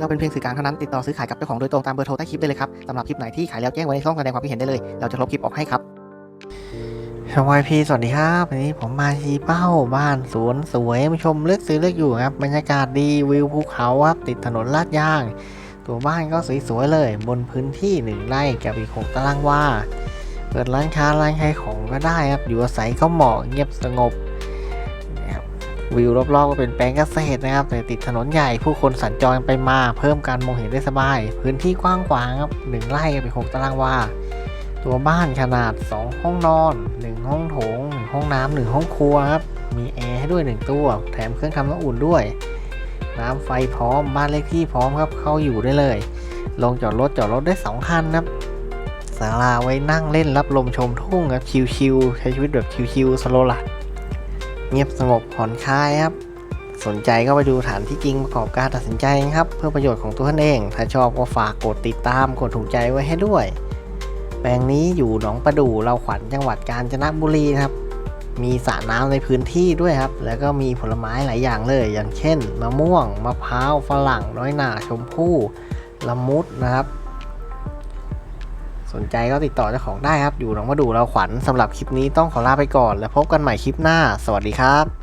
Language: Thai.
เราเป็นเพียงสื่อกลางเท่านั้นติดต่อซื้อขายกับเจ้าของโดยตรงตามเบอร์โทรใต้คลิปได้เลยครับสำหรับคลิปไหนที่ขายแล้วแจ้งไว้ในช่องแสดงความคิดเห็นได้เลย เราจะลบคลิปออกให้ครับชาวายพีสวัสดีครับวันนี้ผมมาชีเป้าบ้านสวนสวยมาชมเลือกซื้อเลือกอยู่ครับบรรยากาศดีวิวภูเขาครับติดถนนลาดยาง ตัวบ้านก็สวยๆเลย บนพื้นที่หนึ่งไร่กับอีกหกตารางวาเปิดร้านค้าร้านขายของก็ได้ครับอยู่อาศัยก็เหมาะเงียบสงบ วิวรอบๆก็เป็นแปลงเกษตรนะครับ แต่ติดถนนใหญ่ผู้คนสัญจรไปมาเพิ่มการมองเห็นได้สบาย พื้นที่กว้างขวางครับหนึ่งไร่กับอีกหกตารางวาตัวบ้านขนาด 2 ห้องนอน 1 ห้องโถง 1 ห้องน้ำหนึ่งห้องครัวครับ มีแอร์ให้ด้วย 1 ตัว แถมเครื่องทำน้ำอุ่นด้วย น้ำไฟพร้อม บ้านเลขที่พร้อมครับ เข้าอยู่ได้เลย ลงจอดรถจอดรถได้ 2 คันครับศาลาไว้นั่งเล่นรับลมชมทุ่งครับ ชิลๆใช้ชีวิตแบบชิลๆสโลลัด เงียบสงบผ่อนคลายครับ สนใจก็ไปดูฐานที่จริงประกอบการตัดสินใจครับ เพื่อประโยชน์ของตัวท่านเอง ถ้าชอบก็ฝากกดติดตามกดถูกใจไว้ให้ด้วย แปลงนี้อยู่หนองประดู่เราขวัญจังหวัดกาญจนบุรีครับ มีสระน้ำในพื้นที่ด้วยครับ แล้วก็มีผลไม้หลายอย่างเลย อย่างเช่น มะม่วง มะพร้าว ฝรั่ง น้อยหน่า ชมพู่ ละมุดนะครับ สนใจก็ติดต่อเจ้าของได้ครับ อยู่หนองมาดูเราขวัญสำหรับคลิปนี้ต้องขอลาไปก่อน แล้วพบกันใหม่คลิปหน้า สวัสดีครับ